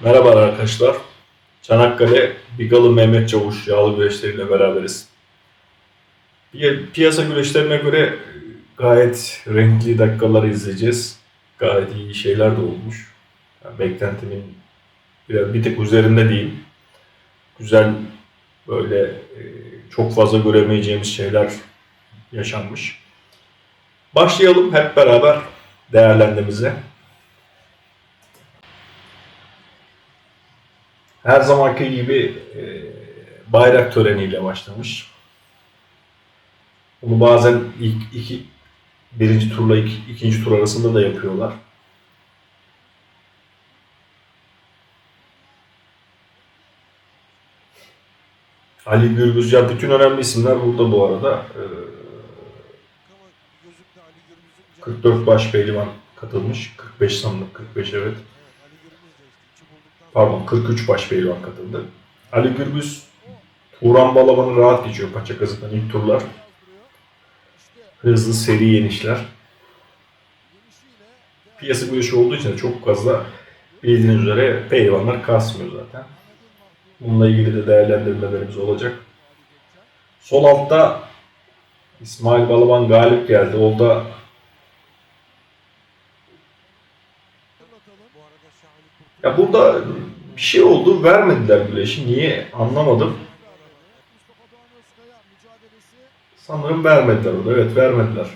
Merhaba arkadaşlar. Çanakkale Bigalı Mehmet Çavuş yağlı güreşleriyle beraberiz. Pi- Piyasa güreşlerine göre gayet renkli dakikaları izleyeceğiz. Gayet iyi şeyler de olmuş. Yani beklentimin biraz bir tık üzerinde değil. Güzel böyle e, çok fazla göremeyeceğimiz şeyler yaşanmış. Başlayalım hep beraber değerlendirmemize. Her zamanki gibi e, bayrak töreniyle başlamış. Bunu bazen ilk iki, birinci turla iki, ikinci tur arasında da yapıyorlar. Ali Gürbüz ya bütün önemli isimler burada bu arada. E, 44 baş pehlivan katılmış. 45 sandık, 45 evet. Pardon 43 baş pehlivan katıldı. Ali Gürbüz Turan Balaban'ı rahat geçiyor paça kazıktan ilk turlar. Hızlı seri yenişler. Piyasa güreşi olduğu için çok fazla bildiğiniz üzere pehlivanlar kasmıyor zaten. Bununla ilgili de değerlendirmelerimiz olacak. Sol altta İsmail Balaban galip geldi. Orada ya burada bir şey oldu. Vermediler güreşi. Niye anlamadım. Sanırım vermediler orada. Evet vermediler.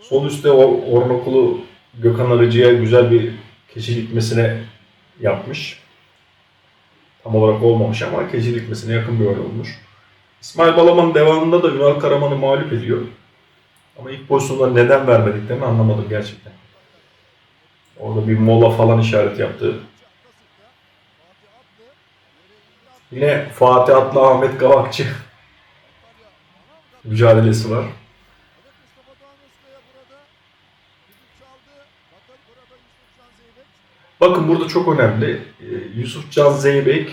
Sol üstte Or- Ornokulu Gökhan Arıcı'ya güzel bir keçi dikmesine yapmış. Tam olarak olmamış ama keçi dikmesine yakın bir rol olmuş. İsmail Balaban devamında da Ünal Karaman'ı mağlup ediyor. Ama ilk pozisyonda neden vermediklerini anlamadım gerçekten. Orada bir mola falan işaret yaptı. Yine Fatih Atlı Ahmet Kavakçı mücadelesi var. Bakın burada çok önemli. Ee, Yusuf Can Zeybek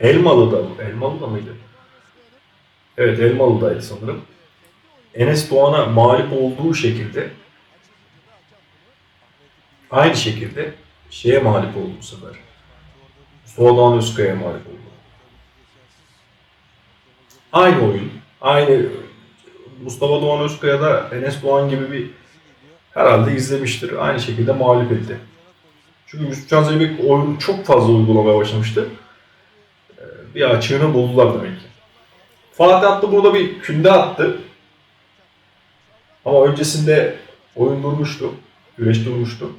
Elmalı'da mı? Elmalı'da mıydı? Evet Elmalı'daydı sanırım. Enes Doğan'a mağlup olduğu şekilde aynı şekilde şeye mağlup oldu bu sefer. Özkaya mağlup oldu. Aynı oyun. Aynı Mustafa Doğan Özkaya da Enes Doğan gibi bir herhalde izlemiştir. Aynı şekilde mağlup etti. Çünkü Can Zeybek oyunu çok fazla uygulamaya başlamıştı. Ee, Bir açığını buldular demek ki. Fatih Atlı burada bir künde attı. Ama öncesinde oyun durmuştu. Güreş durmuştu.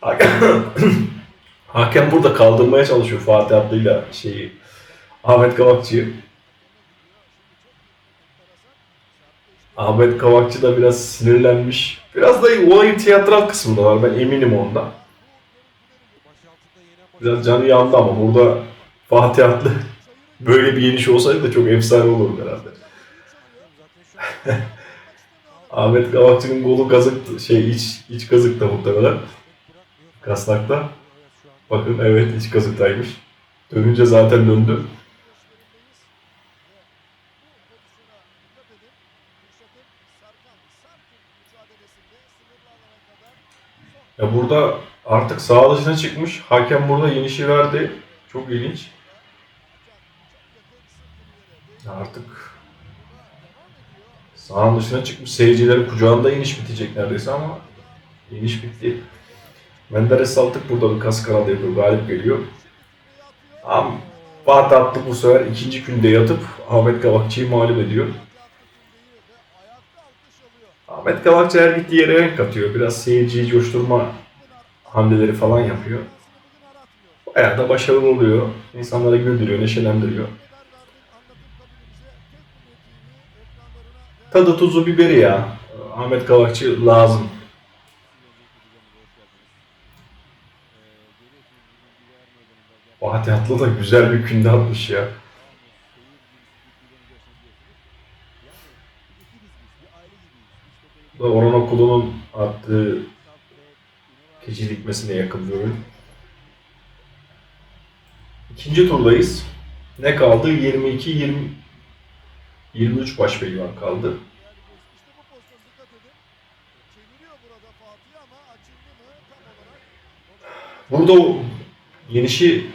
Hakem, burada kaldırmaya çalışıyor Fatih Atlı'yla şeyi Ahmet Kavakçı'yı. Ahmet Kavakçı da biraz sinirlenmiş. Biraz da olayın tiyatral kısmı da var. Ben eminim ondan. Biraz canı yandı ama burada Fatih Atlı böyle bir yeniş olsaydı da çok efsane olurdu herhalde. Ahmet Kavakçı'nın golü kazık şey iç iç kazıkta muhtemelen. Kasnakta. Bakın evet iç kazıktaymış. Dönünce zaten döndü. Ya burada artık sağ dışına çıkmış. Hakem burada yenişi verdi. Çok ilginç. Artık sağın dışına çıkmış. Seyircilerin kucağında iniş bitecek neredeyse ama iniş bitti. Menderes Saltık burada bir kas kanalı yapıyor. Galip geliyor. Ama Fatih Atlı bu sefer ikinci günde yatıp Ahmet Kavakçı'yı mağlup ediyor. Ahmet Kavakçı her gittiği yere renk katıyor. Biraz seyirciyi coşturma hamleleri falan yapıyor. Bayağı da başarılı oluyor. İnsanları güldürüyor, neşelendiriyor. Tadı tuzu biberi ya. Ahmet Kavakçı lazım. Fatih Atlı da güzel bir künde atmış ya. Da Orhan Okulu'nun attığı keçi dikmesine yakın bir oyun. İkinci turdayız. Ne kaldı? 22 20 23 baş pehlivan kaldı. Burada o yenişi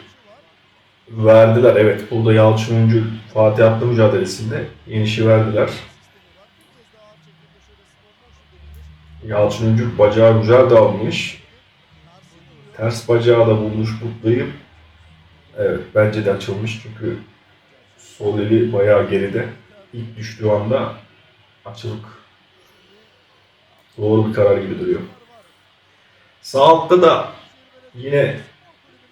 verdiler. Evet burada Yalçın Öncül Fatih Atlı mücadelesinde yenişi verdiler. Yalçın Öncül bacağı güzel dağılmış. Ters bacağı da bulmuş butlayıp evet bence de açılmış çünkü sol eli bayağı geride. İlk düştüğü anda açılık doğru bir karar gibi duruyor. Sağ altta da yine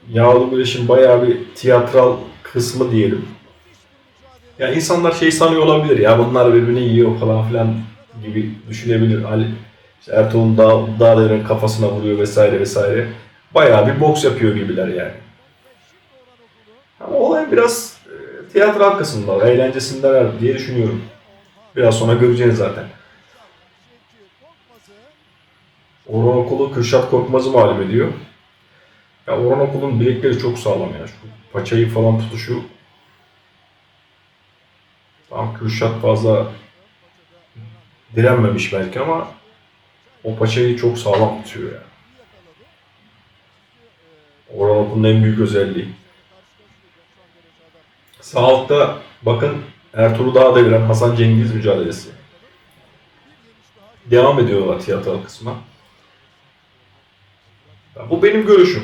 Yağlı Güreş'in bayağı bir tiyatral kısmı diyelim. Ya insanlar şey sanıyor olabilir ya bunlar birbirini yiyor falan filan gibi düşünebilir. Ali işte Ertuğrul Dağ, Dağlar'ın kafasına vuruyor vesaire vesaire. Bayağı bir boks yapıyor gibiler yani. Ama olay biraz tiyatral kısmında, eğlencesindeler diye düşünüyorum. Biraz sonra göreceğiz zaten. Orhan Okulu Kürşat Korkmaz'ı mağlup ediyor. Ya Orhan Okulu'nun bilekleri çok sağlam ya. Şu paçayı falan tutuşu. Tam Kürşat fazla direnmemiş belki ama o paçayı çok sağlam tutuyor ya. Orhan Okulu'nun en büyük özelliği. Sağ altta bakın Ertuğrul Dağ deviren Hasan Cengiz mücadelesi. Devam ediyorlar tiyatral kısma. Ya bu benim görüşüm.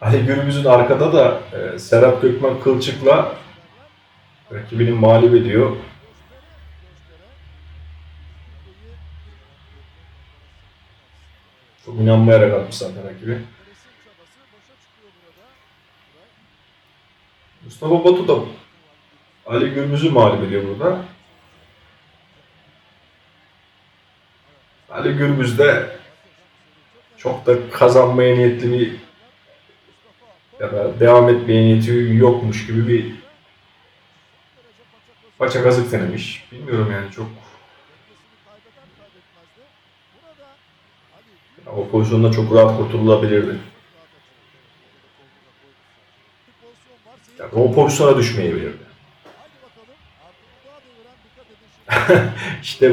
Ali Gürbüz'ün arkada da e, Serap Gökmen Kılçık'la rakibinin mağlup ediyor. Çok inanmayarak atmış zaten rakibi. Mustafa Batu da Ali Gürbüz'ü mağlup ediyor burada. Ali Gürbüz de çok da kazanmaya niyetli bir ya da devam etmeye niyeti yokmuş gibi bir paça kazık denemiş. Bilmiyorum yani çok ya o pozisyonda çok rahat kurtulabilirdi. O pozisyona düşmeyebilirdi. işte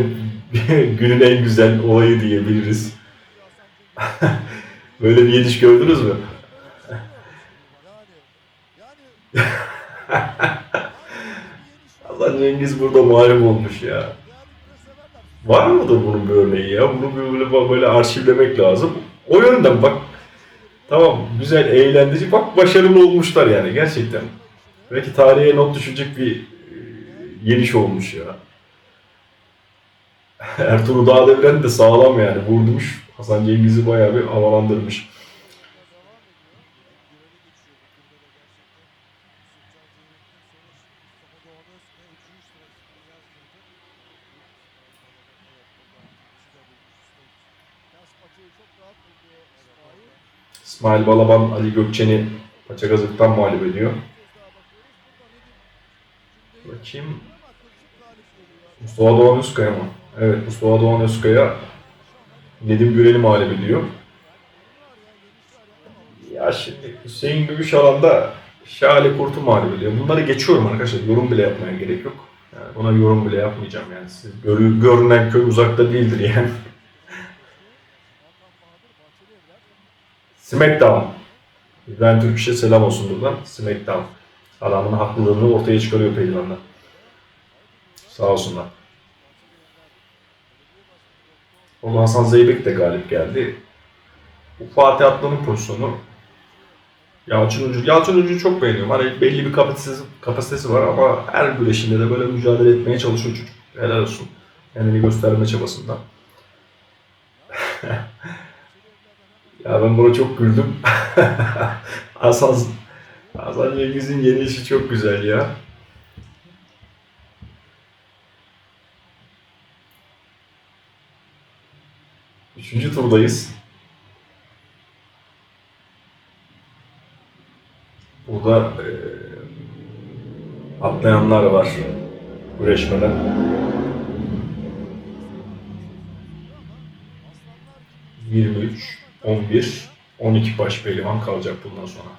günün en güzel olayı diyebiliriz. Böyle bir yediş gördünüz mü? Allah Cengiz burada mağlup olmuş ya. Var mıdır bunun bir örneği ya? Bunu böyle, böyle arşivlemek lazım. O yönden bak. Tamam güzel, eğlendirici. Bak başarılı olmuşlar yani gerçekten. Belki tarihe not düşecek bir yeniş olmuş ya. Ertuğrul Dağdeviren de sağlam yani vurmuş. Hasan Cengiz'i bayağı bir havalandırmış. İsmail Balaban Ali Gökçen'i paça gazıktan mağlup ediyor. Bakayım. Mustafa Doğan Özkaya mı? Evet Mustafa Doğan Özkaya Nedim Gürel'i mağlup ediyor. Ya şimdi Hüseyin Gümüşalan da Şahali Kurt'u mağlup ediyor. Bunları geçiyorum arkadaşlar. Yorum bile yapmaya gerek yok. Yani buna yorum bile yapmayacağım yani. Siz görü, görünen köy uzakta değildir yani. Smackdown. İbrahim Türküş'e selam olsun buradan. Smackdown. Adamın haklılığını ortaya çıkarıyor pehlivanlar. Sağ olsunlar. Orada Hasan Zeybek de galip geldi. Bu Fatih Atlı'nın pozisyonu. Yalçın Ucu. Yalçın Ucu'yu çok beğeniyorum. Hani belli bir kapasitesi, kapasitesi var ama her güreşinde de böyle mücadele etmeye çalışıyor çocuk. Helal olsun. Kendini gösterme çabasında. ya ben buna çok güldüm. Hasan, Hasan Cengiz'in yeni işi çok güzel ya. Üçüncü turdayız. Burada e, atlayanlar var güreşmeden. ...23, 11, 12 baş pehlivan kalacak bundan sonra.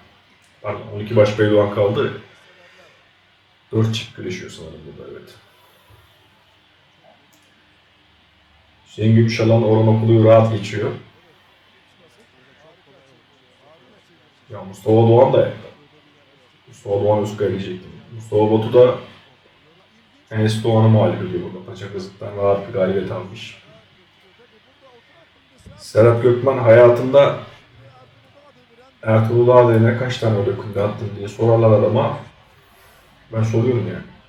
Pardon 12 baş pehlivan kaldı. Dört çift güreşiyor sanırım burada evet. Hüseyin Gümüşalan Orhan Okulu'yu rahat geçiyor. Ya Mustafa Doğan da yaptı. Mustafa Doğan diyecektim. Mustafa Batu da Enes Doğan'ı mağlup ediyor burada. Paça kazıktan rahat bir galibiyet almış. Serhat Gökmen hayatında Ertuğrul Ağabey'ine kaç tane öyle kunde attın diye sorarlar adama. Ben soruyorum yani.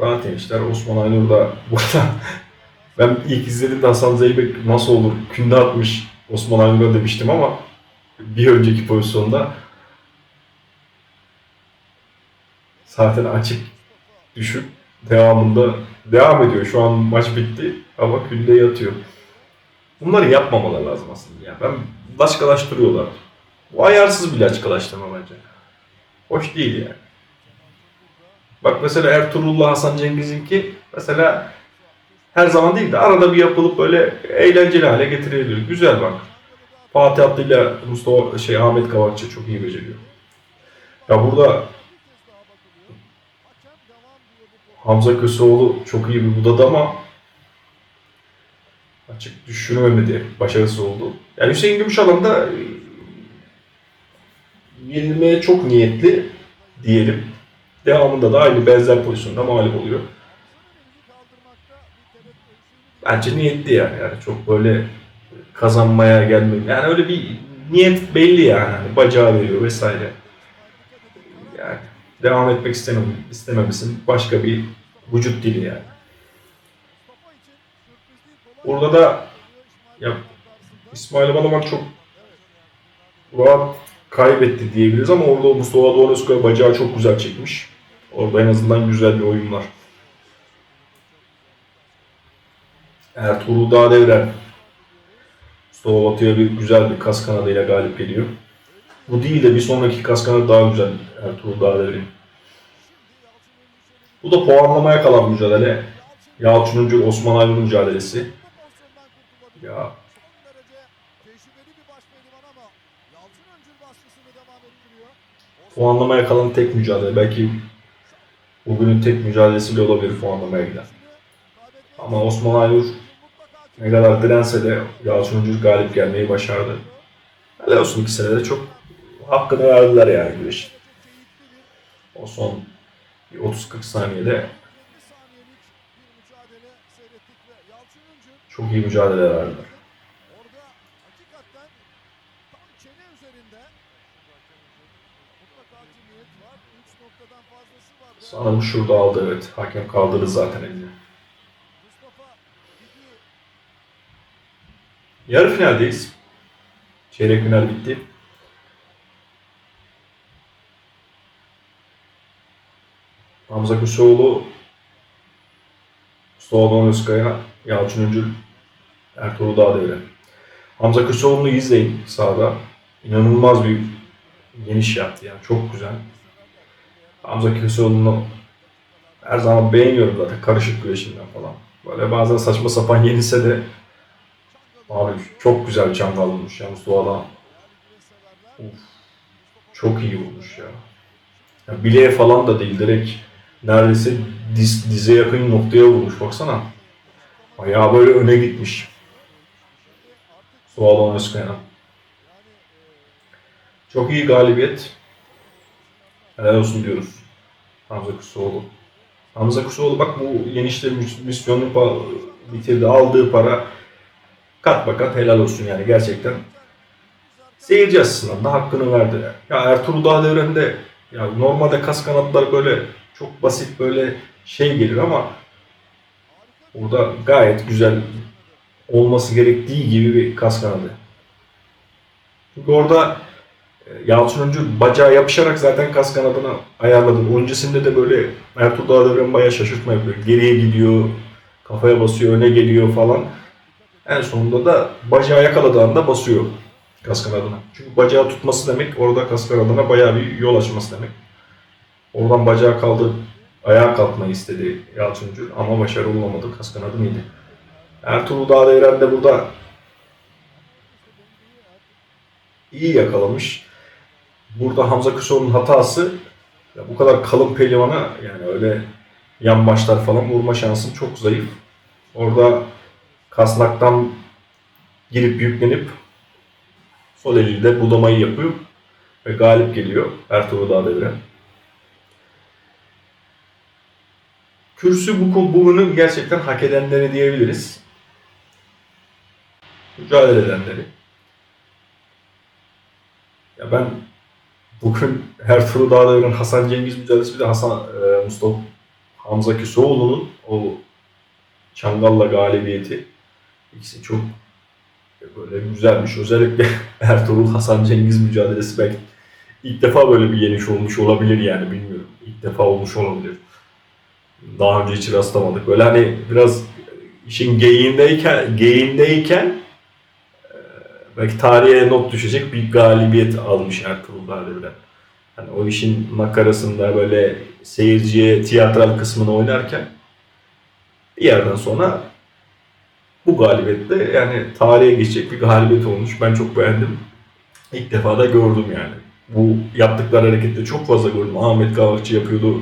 Rahat gençler. Osman Aynur da burada. ben ilk izlediğimde Hasan Zeybek nasıl olur künde atmış Osman Aynur'a demiştim ama bir önceki pozisyonda zaten açık düşüp devamında devam ediyor. Şu an maç bitti ama künde yatıyor. Bunları yapmamalar lazım aslında ya. Ben başkalaştırıyorlar. Bu ayarsız bir başkalaştırma bence. Hoş değil yani. Bak mesela Ertuğrul'la Hasan Cengiz'inki mesela her zaman değil de arada bir yapılıp böyle eğlenceli hale getirebilir. Güzel bak. Fatih Atlı'yla Mustafa şey Ahmet Kavakçı çok iyi beceriyor. Ya burada Hamza Köseoğlu çok iyi bir budadı ama açık düşürmemedi. Başarısız oldu. Yani Hüseyin Gümüşalan da yenilmeye çok niyetli diyelim. Devamında da aynı benzer pozisyonda mağlup oluyor. Bence niyetli yani. yani çok böyle kazanmaya gelmiyor. Yani öyle bir niyet belli yani. Hani bacağı veriyor vesaire. Yani devam etmek istemem, istememesin başka bir vücut dili yani. Orada da ya İsmail Balaban çok rahat kaybetti diyebiliriz ama orada Mustafa Doğan bacağı çok güzel çekmiş. Orada en azından güzel bir oyun var. Ertuğrul Dağdevren Mustafa Batı'ya bir güzel bir kas kanadıyla galip geliyor. Bu değil de bir sonraki kas kanadı daha güzel Ertuğrul Dağdevren. Bu da puanlamaya kalan mücadele. Yalçın Uncur Osman Aydın mücadelesi. Ya puanlamaya kalan tek mücadele. Belki bugünün tek mücadelesi bile olabilir puanlamaya giden. Ama Osman Aynur ne kadar dirense de Yalçın Uncur galip gelmeyi başardı. Helal olsun iki senede çok hakkını verdiler yani güreşin. O son bir 30-40 saniyede çok iyi mücadele verdiler. Orada hakikaten tam çene üzerinde mutlaka bir niyet var. 3 noktadan fazlası var. Sanırım şurada aldı evet. Hakem kaldırdı zaten elini. Yarı finaldeyiz. Çeyrek final bitti. Hamza Kuşoğlu, Mustafa Doğan Yalçın Öncül, Ertuğrul Dağdevre. Hamza Kuşoğlu'nu izleyin sahada. İnanılmaz bir geniş yaptı yani. Çok güzel. Hamza Kuşoğlu'nu her zaman beğeniyorum zaten karışık güreşinden falan. Böyle bazen saçma sapan yenilse de Abi çok güzel çangal vurmuş ya Mustafa Alan. Of, çok iyi vurmuş ya. ya. Bileğe falan da değil direkt neredeyse diz, dize yakın noktaya vurmuş baksana. Ayağı böyle öne gitmiş. Mustafa Alan Özkaya'na. Çok iyi galibiyet. Helal olsun diyoruz. Hamza Kusoğlu. Hamza Kusoğlu bak bu yenişte misyonu pa- bitirdi. Aldığı para kat bakat helal olsun yani gerçekten. Seyirci açısından da hakkını verdi. Ya Ertuğrul Dağdeviren'de ya normalde kas kanatlar böyle çok basit böyle şey gelir ama orada gayet güzel olması gerektiği gibi bir kas kanadı. Çünkü orada Yalçın Öncü bacağı yapışarak zaten kas kanadını ayarladı. Öncesinde de böyle Ertuğrul Dağdevren bayağı şaşırtma yapıyor. Geriye gidiyor, kafaya basıyor, öne geliyor falan. En sonunda da bacağı yakaladığında basıyor kas kanadına. Çünkü bacağı tutması demek orada kas kanadına bayağı bir yol açması demek. Oradan bacağı kaldı, ayağa kalkmayı istedi Yalçıncı ama başarılı olamadı. Kas kanadı mıydı? Ertuğrul Dağdevren de burada iyi yakalamış. Burada Hamza Köseoğlu'nun hatası ya bu kadar kalın pehlivana yani öyle yan başlar falan vurma şansın çok zayıf. Orada kasnaktan girip yüklenip sol eliyle budamayı yapıyor ve galip geliyor Ertuğrul Dağdeviren. Kürsü bu bugünün gerçekten hak edenleri diyebiliriz. Mücadele edenleri. Ya ben bugün Ertuğrul Dağdeviren Hasan Cengiz mücadelesi bir de Hasan e, Mustafa Hamza Köseoğlu'nun o Çangal'la galibiyeti ikisi çok böyle güzelmiş. Özellikle Ertuğrul Hasan Cengiz mücadelesi belki ilk defa böyle bir yeniş olmuş olabilir yani bilmiyorum. İlk defa olmuş olabilir. Daha önce hiç rastlamadık. Böyle hani biraz işin geyiğindeyken, geyiğindeyken belki tarihe not düşecek bir galibiyet almış Ertuğrul Dağdeviren. Hani o işin makarasında böyle seyirciye tiyatral kısmını oynarken bir yerden sonra bu galibiyette yani tarihe geçecek bir galibiyet olmuş. Ben çok beğendim. İlk defa da gördüm yani. Bu yaptıkları harekette çok fazla gördüm. Ahmet Kavakçı yapıyordu.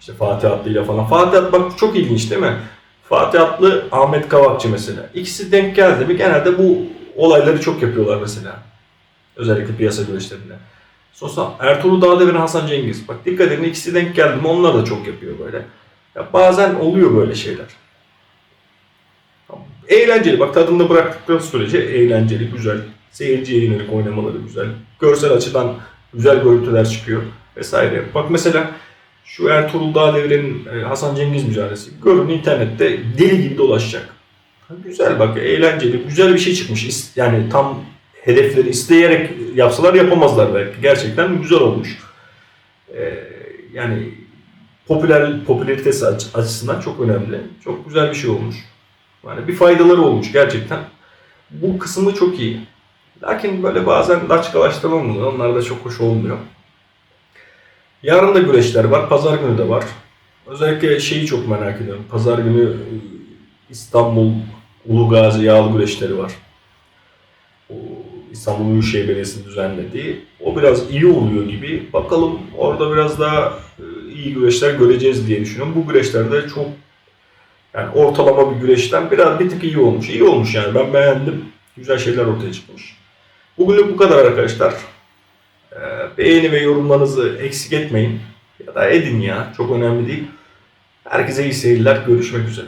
İşte Fatih Atlı ile falan. Fatih Atlı bak çok ilginç değil mi? Fatih Atlı, Ahmet Kavakçı mesela. İkisi denk geldi mi genelde bu olayları çok yapıyorlar mesela. Özellikle piyasa güreşlerinde. Sonra Ertuğrul Dağdeviren, Hasan Cengiz. Bak dikkat edin ikisi denk geldi mi onlar da çok yapıyor böyle. Ya bazen oluyor böyle şeyler. Eğlenceli. Bak tadında bıraktıkları sürece eğlenceli, güzel. Seyirciye yönelik oynamaları güzel. Görsel açıdan güzel görüntüler çıkıyor vesaire. Bak mesela şu Ertuğrul Dağdeviren'in e, Hasan Cengiz mücadelesi. Görün internette deli gibi dolaşacak. Güzel bak eğlenceli, güzel bir şey çıkmış. Yani tam hedefleri isteyerek yapsalar yapamazlar belki. Gerçekten güzel olmuş. Ee, yani popüler popülaritesi aç- açısından çok önemli. Çok güzel bir şey olmuş. Yani bir faydaları olmuş gerçekten. Bu kısmı çok iyi. Lakin böyle bazen daçkalaştırma oluyor. Onlar da çok hoş olmuyor. Yarın da güreşler var. Pazar günü de var. Özellikle şeyi çok merak ediyorum. Pazar günü e, İstanbul Ulu Gazi Yağlı güreşleri var. O İstanbul Büyükşehir Belediyesi'nin düzenlediği. O biraz iyi oluyor gibi. Bakalım orada biraz daha e, iyi güreşler göreceğiz diye düşünüyorum. Bu güreşlerde çok yani ortalama bir güreşten biraz bir tık iyi olmuş. İyi olmuş yani ben beğendim. Güzel şeyler ortaya çıkmış. Bugünlük bu kadar arkadaşlar. Ee, beğeni ve yorumlarınızı eksik etmeyin. Ya da edin ya. Çok önemli değil. Herkese iyi seyirler. Görüşmek üzere.